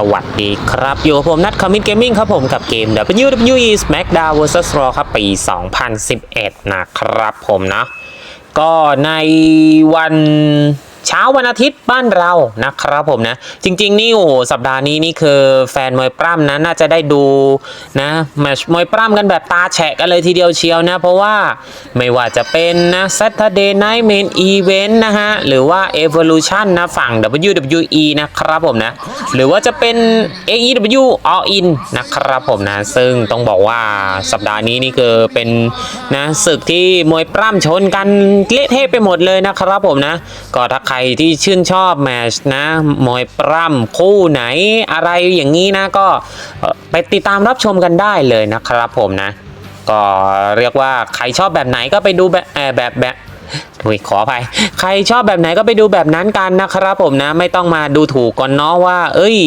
สวัสดีครับ อยู่กับผมนัทคอมมินเกมมิ่งครับผมกับเกม WWE SmackDown vs Raw ครับปี 2011 นะครับผมนะก็ในวัน เช้าวันอาทิตย์บ้านเรานะครับผมนะ จริง ๆ นี่โอ้สัปดาห์นี้นี่คือแฟนมวยปล้ำนะน่าจะได้ดูนะแมชมวยปล้ำกันแบบตาแฉะกันเลยทีเดียวเชียวนะ เพราะว่าไม่ว่าจะเป็นนะ Saturday Night Main Event นะฮะ หรือว่า Evolution นะฝั่ง WWE นะครับผมนะ หรือว่าจะเป็น AEW All In นะครับผมนะ ซึ่งต้องบอกว่าสัปดาห์นี้นี่คือเป็นนะศึกที่มวยปล้ำชนกันเละเทะไปหมดเลยนะครับผมนะ ก็ถ้าใครที่ชื่นชอบแมชนะมวยปล้ำคู่ไหนอะไรอย่างนี้นะก็ไปติดตามรับชมกันได้เลยนะครับผมนะ ก็เรียกว่าใครชอบแบบไหนก็ไปดูแบบแบบแบบอุ๊ยขออภัยใครชอบแบบไหนก็ไปดูแบบนั้นกันนะครับผมนะไม่ต้องมาดูถูกก่อนเนาะว่า เอ้ย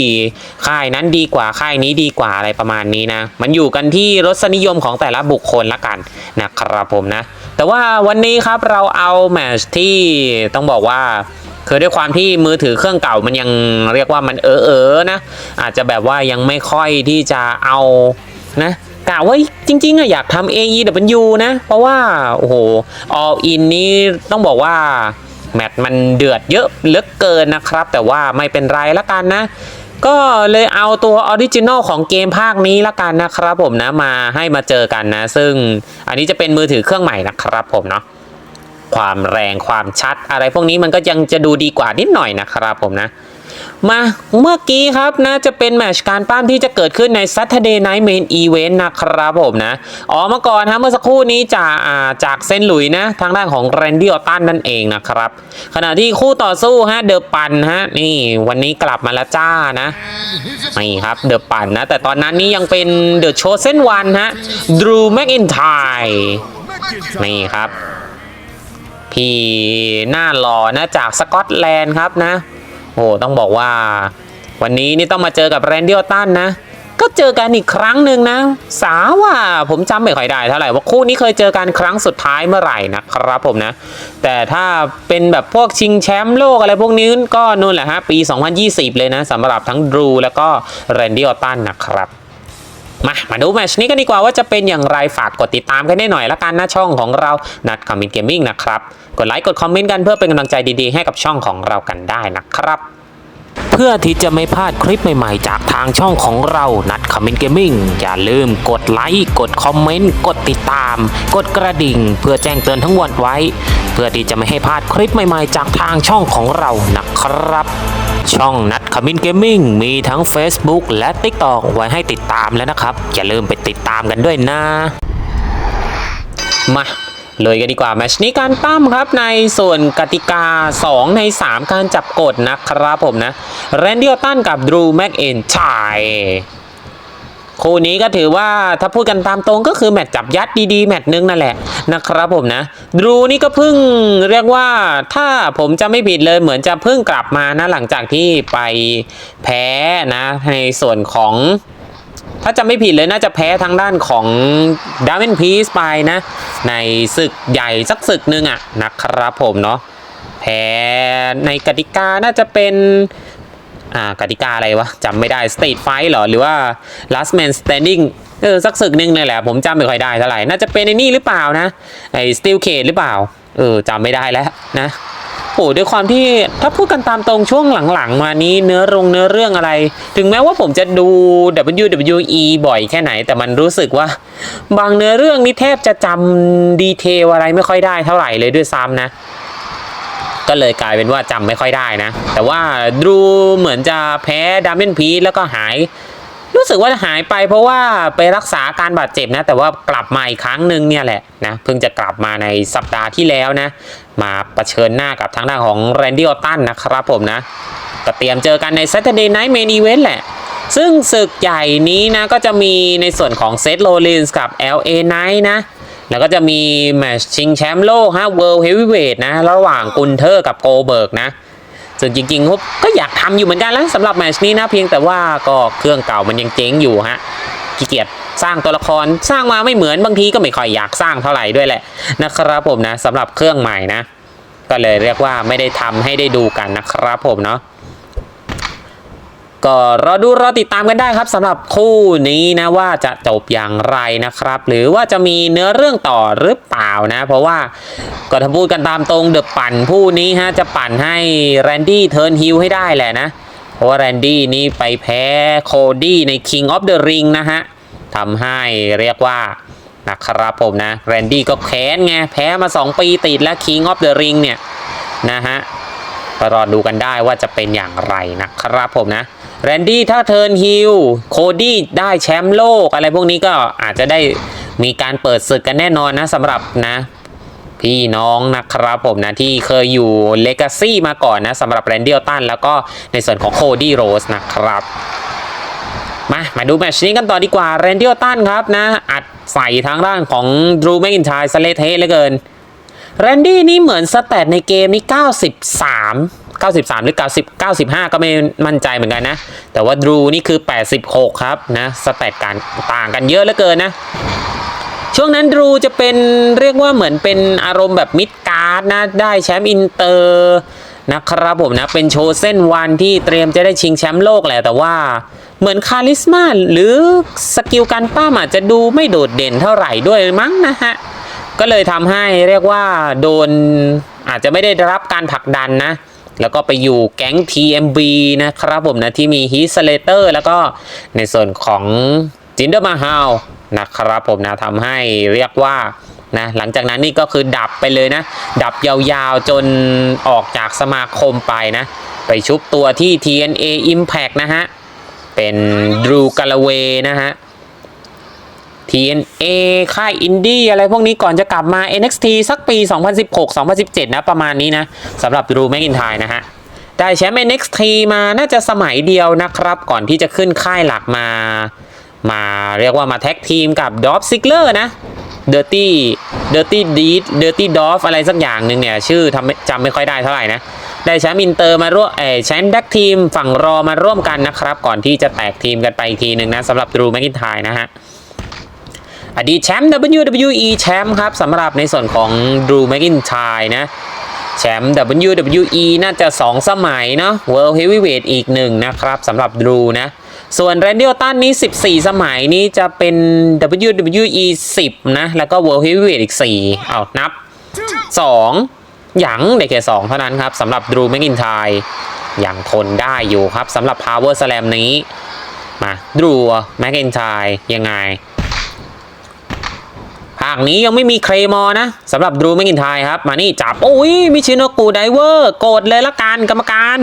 ค่ายนั้นดีกว่าค่ายนี้ดีกว่าอะไรประมาณนี้นะ มันอยู่กันที่รสนิยมของแต่ละบุคคลละกันนะครับผมนะ แต่ว่าวันนี้ครับเราเอาแมชที่ต้องบอกว่า คือด้วยความที่มือถือเครื่องเก่ามันยังเรียกว่ามันเออเออนะ อาจจะแบบว่ายังไม่ค่อยที่จะเอานะกะว่าจริงๆอะอยากทำ AEW นะ เพราะว่า โอ้โห All In นี้ต้องบอกว่า แมตช์มันเดือดเยอะเหลือเกินนะครับ แต่ว่าไม่เป็นไรละกันนะก็เลยเอาตัวออริจินอลของเกมภาคนี้ละกันนะครับผมนะมาให้มาเจอกันนะ ซึ่งอันนี้จะเป็นมือถือเครื่องใหม่นะครับผมเนาะ ความแรงความชัด อะไรพวกนี้มันก็ยังจะดูดีกว่านิดหน่อยนะครับผมนะ มาเมื่อกี้ครับนะจะเป็นแมชการปั้มที่จะเกิดขึ้นใน Saturday Night Main Event นะครับผมนะ อ๋อเมื่อก่อนฮะเมื่อสักครู่นี้จากจากเซนหลุยนะ ทางด้านของแรนดี้ออตันนั่นเองนะครับ ขณะที่คู่ต่อสู้ฮะเดอะปันฮะนี่วันนี้กลับมาแล้วจ้านะนี่ครับเดอะปันนะ แต่ตอนนั้นนี่ยังเป็นเดอะโชเซนวันฮะดรูแม c อินไทนี่ครับ พี่หน้าหล่อนะจากสกอตแลนด์ครับนะ โอ้ต้องบอกว่า วันนี้นี่ต้องมาเจอกับแรนดี้ออตันนะ ก็เจอกันอีกครั้งหนึ่งนะ สาว่าผมจำไม่ค่อยได้เท่าไหร่ว่าคู่นี้เคยเจอกันครั้งสุดท้ายเมื่อไหร่นะครับผมนะ แต่ถ้าเป็นแบบพวกชิงแชมป์โลกอะไรพวกนี้ก็นู่นแหละฮะปี 2020 เลยนะสำหรับทั้งดรูแล้วก็แรนดี้ออตันนะครับ มามาดูแมชนี้กันดีกว่าว่าจะเป็นอย่างไรฝากกดติดตามกันได้หน่อยละกันนะช่องของเรานัดคอมมินเกมมิ่งนะครับ กดไลค์กดคอมเมนต์กันเพื่อเป็นกำลังใจดีๆ ให้กับช่องของเรากันได้นะครับ เพื่อที่จะไม่พลาดคลิปใหม่ๆ จากทางช่องของเรานัดคอมเมนต์เกมมิ่งอย่าลืมกดไลค์กดคอมเมนต์กดติดตาม กดกระดิ่ง เพื่อแจ้งเตือนทั้งวันไว้ เพื่อที่จะไม่ให้พลาดคลิปใหม่ๆ จากทางช่องของเรานะครับ ช่องนัดคอมินเกมมิ่งมีทั้ง Facebook และ TikTok ไว้ให้ติดตามแล้วนะครับ อย่าลืมไปติดตามกันด้วยนะ มาเลยกันดีกว่าแมชนี้การปั้มครับในส่วนกติกา 2 ใน 3 การจับกดนะครับผมนะ แรนดี้ออตตันกับดรูแม็กเอนชัย คู่นี้ก็ถือว่าถ้าพูดกันตามตรงก็คือแมตช์จับยัดดีๆ แมตช์นึงนั่นแหละนะครับผมนะดูนี่ก็เพิ่งเรียกว่าถ้าผมจะไม่ผิดเลยเหมือนจะเพิ่งกลับมานะหลังจากที่ไปแพ้นะในส่วนของถ้าจะไม่ผิดเลยน่าจะแพ้ทางด้านของดา v เ n นพีซไปนะ ในศึกใหญ่สักศึกหนึ่งอะนะครับผมเนาะแพ้ในกติกาน่าจะเป็น อ่ากติกาอะไรวะจำไม่ได้ State Fight เหรอ หรือว่า Last Man Standing เออสักศึกหนึ่งนี่แหละ ผมจำไม่ค่อยได้เท่าไหร่ น่าจะเป็นไอ้นี่หรือเปล่านะ ไอ้ Steel Cage หรือเปล่า เออจำไม่ได้แล้วนะโอ้ด้วยความที่ถ้าพูดกันตามตรงช่วงหลังๆ มานี้เนื้อรงเนื้อเรื่องอะไร ถึงแม้ว่าผมจะดู WWE บ่อยแค่ไหน แต่มันรู้สึกว่า บางเนื้อเรื่องนี่แทบจะจำดีเทลอะไรไม่ค่อยได้เท่าไหร่เลยด้วยซ้ำนะ ก็เลยกลายเป็นว่าจำไม่ค่อยได้นะ แต่ว่าดูเหมือนจะแพ้ดามเมนพีแล้วก็หาย รู้สึกว่าหายไปเพราะว่าไปรักษาการบาดเจ็บนะ แต่ว่ากลับมาอีกครั้งหนึ่งเนี่ยแหละนะเพิ่งจะกลับมาในสัปดาห์ที่แล้วนะ มาเผชิญหน้ากับทางด้านของแรนดี้ออตตันนะครับผมนะก็เตรียมเจอกันใน Saturday Night Main Event แหละ ซึ่งศึกใหญ่นี้นะก็จะมีในส่วนของเซธโรลลินส์กับ LA Knight นะ แล้วก็จะมีแมตช์ชิงแชมป์โลกฮะ World Heavyweight นะระหว่างกุนเทอร์กับโกเบิร์กนะส่วนจริงๆก็อยากทำอยู่เหมือนกันแล้วสำหรับแมตช์นี้นะเพียงแต่ว่าก็เครื่องเก่ามันยังเจ๊งอยู่ฮะขี้เกียจสร้างตัวละครสร้างมาไม่เหมือนบางทีก็ไม่ค่อยอยากสร้างเท่าไหร่ด้วยแหละนะครับผมนะสำหรับเครื่องใหม่นะ ก็เลยเรียกว่าไม่ได้ทำให้ได้ดูกันนะครับผมเนาะ ก็รอดูรอติดตามกันได้ครับสำหรับคู่นี้นะว่าจะจบอย่างไรนะครับ หรือว่าจะมีเนื้อเรื่องต่อหรือเปล่านะ เพราะว่าก็ถ้าพูดกันตามตรงเดอะปั่นผู้นี้ฮะจะปั่นให้แรนดี้เทิร์นฮิลให้ได้แหละนะ เพราะว่าแรนดี้นี่ไปแพ้โคดี้ใน King of the Ring นะฮะทำให้เรียกว่านะครับผมนะแรนดี้ก็แค้นไงแพ้มา 2 ปีติดแล้ว King of the Ring เนี่ยนะฮะรอดูกันได้ว่าจะเป็นอย่างไรนะครับผมนะ แรนดี้ถ้าเทิร์นฮิลโคดี้ได้แชมป์โลก อะไรพวกนี้ก็อาจจะได้มีการเปิดศึกกันแน่นอนนะสำหรับนะ พี่น้องนะครับผมนะ ที่เคยอยู่เลกาซี่มาก่อนนะสำหรับแรนดี้อตันแล้วก็ในส่วนของโคดี้โรสนะครับมา มาดูแมชนี้กันต่อดีกว่าแรนดี้อตันครับนะ อัดใส่ทางด้านของดรูแมกินทายสเลเทสเหลือเกินแรนดี้นี่เหมือนสแตทในเกมนี้ 93 93 หรือ 90 95 ก็ไม่มั่นใจเหมือนกันนะ แต่ว่าดรูนี่คือ 86 ครับนะสแตทการต่างกันเยอะเหลือเกินนะช่วงนั้นดรูจะเป็นเรียกว่าเหมือนเป็นอารมณ์แบบมิดการ์ดนะได้แชมป์อินเตอร์นะครับผมนะเป็นโชว์เส้นวันที่เตรียมจะได้ชิงแชมป์โลกแหละแต่ว่าเหมือนคาลิสมาหรือสกิลการป้ามอาจจะดูไม่โดดเด่นเท่าไหร่ด้วยมั้งนะฮะ ก็เลยทำให้เรียกว่าโดนอาจจะไม่ได้รับการผลักดันนะ แล้วก็ไปอยู่แก๊ง TMB นะครับผมนะที่มีฮีสเลเตอร์แล้วก็ในส่วนของจินเดอร์มาฮาวนะครับผมนะทำให้เรียกว่านะหลังจากนั้นนี่ก็คือดับไปเลยนะ ดับยาวๆจนออกจากสมาคมไปนะ ไปชุบตัวที่ TNA Impact นะฮะ เป็นดรูกาลเวนะฮะ TNA ค่ายอินดี้อะไรพวกนี้ก่อนจะกลับมา NXT สักปี 2016-2017 นะประมาณนี้นะสำหรับดูแม c อินไทยนะฮะได้แชมป์ NXT มาน่าจะสมัยเดียวนะครับ ก่อนที่จะขึ้นค่ายหลักมา มาเรียกว่ามาแท็กทีมกับดอฟซิกเลอร์นะ Dirty Dirty Deed Dirty d o f อะไรสักอย่างหนึ่งเนี่ย ชื่อทำจำไม่ค่อยได้เท่าไหร่นะ ได้แชมป์อินเตอร์มาร่วมเออแชมป์แบ็กทีมฝั่งรอมาร่วมกันนะครับ ก่อนที่จะแตกทีมกันไปอีกทีหนึ่งนะสำหรับดรูแม c อินไทยนะฮะ อดีตแชมป์ WWE แชมป์ครับสำหรับในส่วนของ Drew McIntyre นะ แชมป์ WWE น่าจะ 2 สมัยเนาะ World Heavyweight อีกหนึ่งนะครับสำหรับ Drew นะ ส่วน Randy Orton นี้ 14 สมัยนี้จะเป็น WWE 10 นะ แล้วก็ World Heavyweight อีก 4 เอานับ2หยังได้แค่ 2 เท่านั้นครับสำหรับ Drew McIntyre ยังทนได้อยู่ครับสำหรับ Power Slam นี้ มา Drew McIntyre ยังไงาคนี้ยังไม่มีเคลมอนะสำหรับดรูแมกินไทยครับ มานี่จับ โอ้ยมิชิโนกูไดเวอร์โกดเลยละกันกรรมการ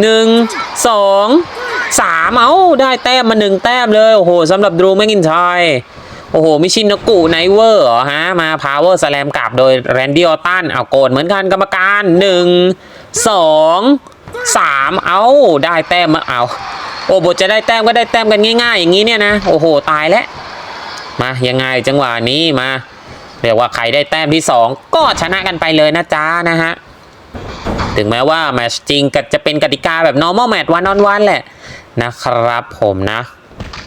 หนึ่งสองสามเอาได้แต้มมาหนึ่งแต้มเลย โอ้โหสำหรับดรูแมกินไทยโอ้โห มิชินกูไนเวอร์เหรอฮะ มาพาวเวอร์สแลมกลับโดยแรนดี้ออตันเอาโกดเหมือนกันกรรมการหนึ่งสองสามเอาได้แต้มมาเอา โอ้บทจะได้แต้มก็ได้แต้มกันง่ายๆ อย่างนี้เนี่ยนะ โอ้โห ตายแล้ว มายังไงจังหวะนี้มาเรียกว่าใครได้แต้มที่ 2 ก็ชนะกันไปเลยนะจ๊ะนะฮะถึงแม้ว่าแมตช์จริงก็จะเป็นกติกาแบบ normal match one on one แหละนะครับผมนะ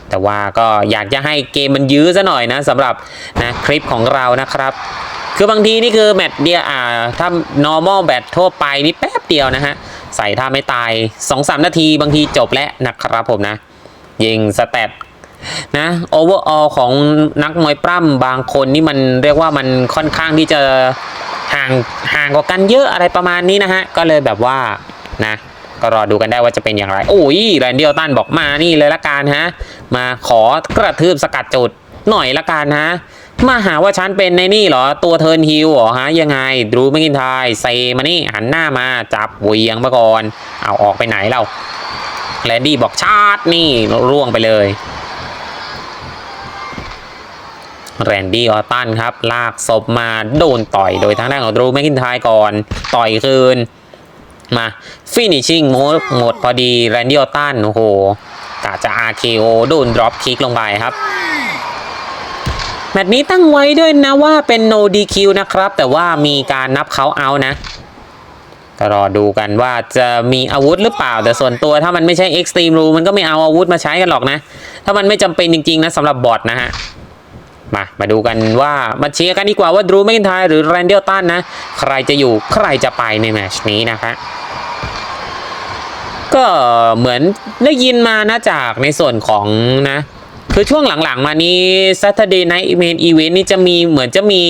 แต่ว่าก็อยากจะให้เกมมันยื้อซะหน่อยนะสำหรับนะคลิปของเรานะครับ คือบางทีนี่คือแมตช์เดียวอ่าถ้า normal แบตทั่วไปนี่แป๊บเดียวนะฮะ ใส่ท่าไม่ตาย 2-3 นาทีบางทีจบแล้วนะครับผมนะ ยิงสเตต นะโอเวอร์ออลของนักมวยปล้ำบางคนนี่มันเรียกว่ามันค่อนข้างที่จะห่างห่างกว่ากันเยอะอะไรประมาณนี้นะฮะ ก็เลยแบบว่านะก็รอดูกันได้ว่าจะเป็นอย่างไร โอ้ยแรนดี้ออตันบอกมานี่เลยละกันฮะ มาขอกระทืบสกัดจุดหน่อยละกันฮะ มาหาว่าฉันเป็นในนี่เหรอ ตัวเทิร์นฮิลเหรอฮะ ยังไงดูไม่กินทายเซมานี่หันหน้ามาจับเวียงมาก่อน เอาออกไปไหนเราแรนดี้บอกชาร์จนี่ร่วงไปเลย แรนดี้ออตตันครับ ลากศพมาโดนต่อยโดยทางด้านของดรูแม c กินทายก่อน ต่อยคืน มาฟินิชิ่งหมดหมดพอดีแรนดี้ออตตันโอ้โหกะจะ RKO โดนดรอปคิกลงไปครับแมตช์นี้ตั้งไว้ด้วยนะว่าเป็น no DQ นะครับ แต่ว่ามีการนับเขาเอานะก็รอดูกันว่าจะมีอาวุธหรือเปล่า แต่ส่วนตัวถ้ามันไม่ใช่ Extreme Rule มันก็ไม่เอาอาวุธมาใช้กันหรอกนะ ถ้ามันไม่จำเป็นจริง ๆ นะสำหรับบอทนะฮะ มามาดูกันว่ามาเชียร์กันดีกว่าว่าดรูแม c กินไทยหรือแรนเดลตันนะ ใครจะอยู่ใครจะไปในแมชนี้นะคะก็เหมือนได้ยินมานะจากในส่วนของนะ คือช่วงหลังๆมานี้ Saturday Night Main Event นี่จะมีเหมือนจะมี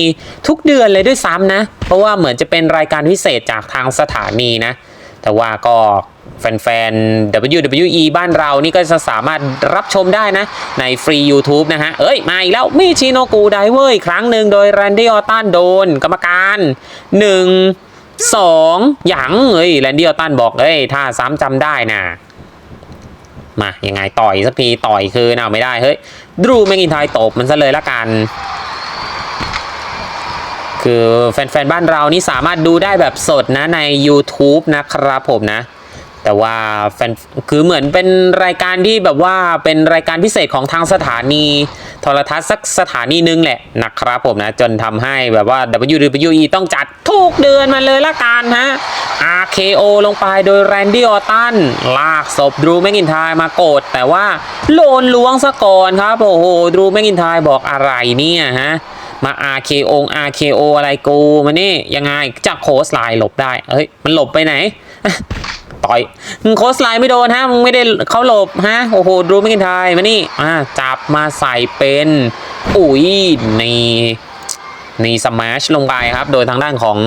ทุกเดือนเลยด้วยซ้ำนะ เพราะว่าเหมือนจะเป็นรายการพิเศษจากทางสถานีนะ แต่ว่าก็ แฟนๆ WWE บ้านเรานี่ก็จะสามารถรับชมได้นะ ในฟรี YouTube นะฮะ เอ้ย มาอีกแล้วมิชิโนกูไดเวอร์อีกครั้งหนึ่งโดยแรนดี้ออตันโดน กรรมการ 1 2หยังเอ้ยแรนดี้ออตันบอกเอ้ย ถ้าซ้ำจำได้นะมา ยังไงต่อยสักที ต่อยคืนเอาไม่ได้ เฮ้ยดูแมกินไทยตบมันซะเลยละกัน คือแฟนๆ บ้านเรานี่สามารถดูได้แบบสดนะใน YouTube นะครับผมนะ แต่ว่าแฟนคือเหมือนเป็นรายการที่แบบว่าเป็นรายการพิเศษของทางสถานีโทรทัศน์สักสถานีหนึงแหละนะครับผมนะ จนทำให้แบบว่า WWE ต้องจัดทุกเดือนมาเลยละกันฮะ RKO ลงไปโดยแรนดี้ออตัน ลากศพดรูแมกินไทยมาโกดแต่ว่าโลนล้วงซะก่อนครับ โอ้โหดรูแมกินไทยบอกอะไรเนี่ยฮะมา RKO RKO อะไรกูมานี่ยังไงจากโคสไลน์หลบได้เฮ้ยมันหลบไปไหน ต่อยมึงโคสไลน์ไม่โดนฮะมึงไม่ได้เขาหลบฮะโอ้โหดูไม่กินทายมานี่อ่าจับมาใส่เป็นอุ้ยนี่นี่สมาชลงไปครับ โดยทางด้านของ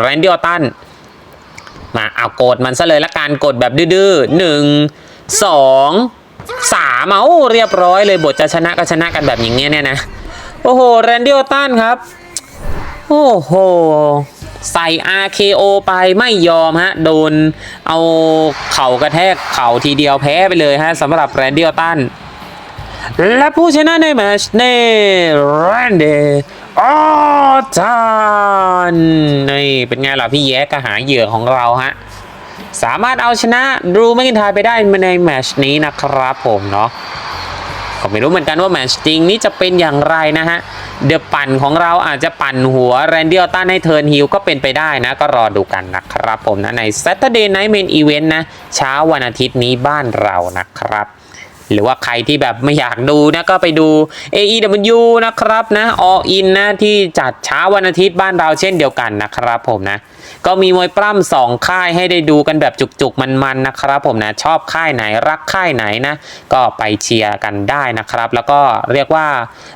แรนดี้ออตันมาเอากดมันซะเลยละกันกดแบบดื้อๆหนึ่งสองสามเอาเรียบร้อยเลยบทจะชนะก็ชนะกันแบบอย่างเงี้ยเนี่ยนะ โอ้โห แรนดี้ออตันครับ โอ้โห ใส่ RKO ไปไม่ยอมฮะ โดนเอาเข่ากระแทกเข่าทีเดียวแพ้ไปเลยฮะสำหรับแรนดี้ออตันและผู้ชนะในแมชในแรนดี้ออตันนี่เป็นไงล่ะพี่แย้กระหาเหยื่อของเราฮะ สามารถเอาชนะดรูแมกินไทยไปได้ในแมชนี้นะครับผมเนาะ ก็ไม่รู้เหมือนกันว่าแมตช์จริงนี้จะเป็นอย่างไรนะฮะ เดอะปั่นของเราอาจจะปั่นหัวแรนดี้ออตันให้เทิร์นฮิลก็เป็นไปได้นะ ก็รอดูกันนะครับผมนะใน Saturday Night Main Event นะ เช้าวันอาทิตย์นี้บ้านเรานะครับหรือว่าใครที่แบบไม่อยากดูนะก็ไปดู AEW นะครับนะ All In นะที่จัดเช้าวันอาทิตย์บ้านเราเช่นเดียวกันนะครับผมนะ ก็มีมวยปล้ำสองค่ายให้ได้ดูกันแบบจุกๆมันๆนะครับ ผมนะชอบค่ายไหนรักค่ายไหนนะ ก็ไปเชียร์กันได้นะครับ แล้วก็เรียกว่า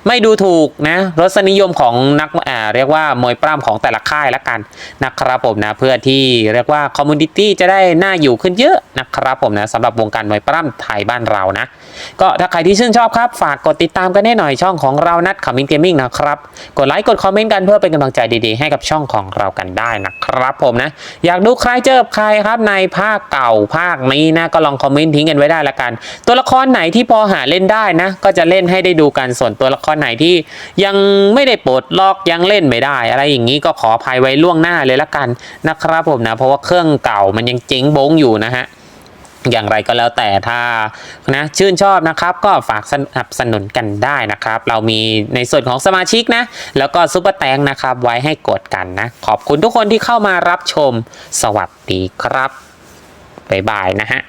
ไม่ดูถูกนะรสนิยมของนักอ่าเรียกว่ามวยปล้ำของแต่ละค่ายละกันนะครับผมนะเพื่อที่เรียกว่าคอมมูนิตี้จะได้น่าอยู่ขึ้นเยอะนะครับผมนะสำหรับวงการมวยปล้ำไทยบ้านเรานะ ก็ถ้าใครที่ชื่นชอบครับฝากกดติดตามกันให้หน่อยช่องของเรานัดขมิงเกมมิ่งนะครับกดไลค์กดคอมเมนต์กันเพื่อเป็นกำลังใจดีๆ ให้กับช่องของเรากันได้นะครับผมนะ อยากดูใครเจอใครครับในภาคเก่าภาคนี้นะก็ลองคอมเมนต์ทิ้งกันไว้ได้ละกัน ตัวละครไหนที่พอหาเล่นได้นะ ก็จะเล่นให้ได้ดูกันส่วนตัวละครไหนที่ยังไม่ได้ปลดล็อกยังเล่นไม่ได้ อะไรอย่างนี้ก็ขออภัยไว้ล่วงหน้าเลยละกันนะครับผมนะเพราะว่าเครื่องเก่ามันยังเจ๊งโบงอยู่นะฮะ อย่างไรก็แล้วแต่ถ้านะชื่นชอบนะครับก็ฝากสนับสนุนกันได้นะครับ เรามีในส่วนของสมาชิกนะ แล้วก็ซุปเปอร์แตงนะครับไว้ให้กดกันนะ ขอบคุณทุกคนที่เข้ามารับชมสวัสดีครับ บ๊ายบายนะฮะ